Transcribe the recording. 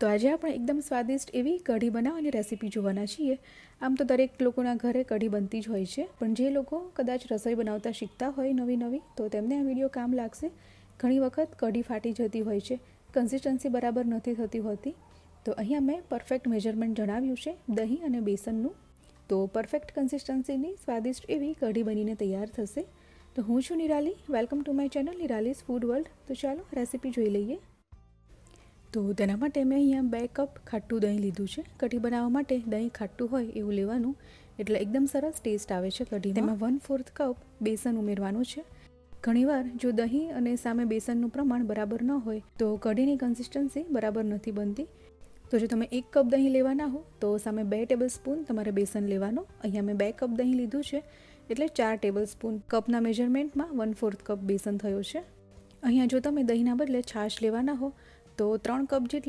તો આજે આપણે એકદમ સ્વાદિષ્ટ એવી કઢી બનાવવાની રેસીપી જોવાના છીએ. આમ તો દરેક લોકોના ઘરે કઢી બનતી જ હોય છે. પણ જે લોકો કદાચ રસોઈ બનાવતા શીખતા હોય નવી નવી, તો તેમને આ વીડિયો કામ લાગશે. ઘણી વખત કઢી ફાટી જતી હોય છે. કન્સિસ્ટન્સી બરાબર નથી થતી હોતી. તો અહીંયા મેં પરફેક્ટ મેજરમેન્ટ જણાવ્યું છે, દહીં અને બેસનનું. તો પરફેક્ટ કન્સિસ્ટન્સીની સ્વાદિષ્ટ એવી કઢી બનીને તૈયાર થશે. તો હું છું Nirali welcome to my channel Nirali's food world તો ચાલો રેસીપી જોઈ લઈએ. તો તેના માટે મેં અહીંયા બે કપ ખાટું દહીં લીધું છે. કઢી બનાવવા માટે દહીં ખાટું હોય એવું લેવાનું. એટલે એકદમ સરસ ટેસ્ટ આવે છે કઢી તેમાં વન ફોર્થ કપ બેસન ઉમેરવાનું છે. ઘણીવાર જો દહીં અને સામે બેસનનું પ્રમાણ બરાબર ન હોય તો કઢીની કન્સિસ્ટન્સી બરાબર નથી બનતી. તો જો તમે એક કપ દહીં લેવાના હો તો સામે બે ટેબલ સ્પૂન તમારે બેસન લેવાનું. અહીંયા મેં બે કપ દહીં લીધું છે. એટલે ચાર ટેબલ સ્પૂન કપના મેજરમેન્ટમાં વન ફોર્થ કપ બેસન થયો છે. અહીંયા જો તમે દહીંના બદલે છાશ લેવાના હો તો ત્રણ કપ જેટલી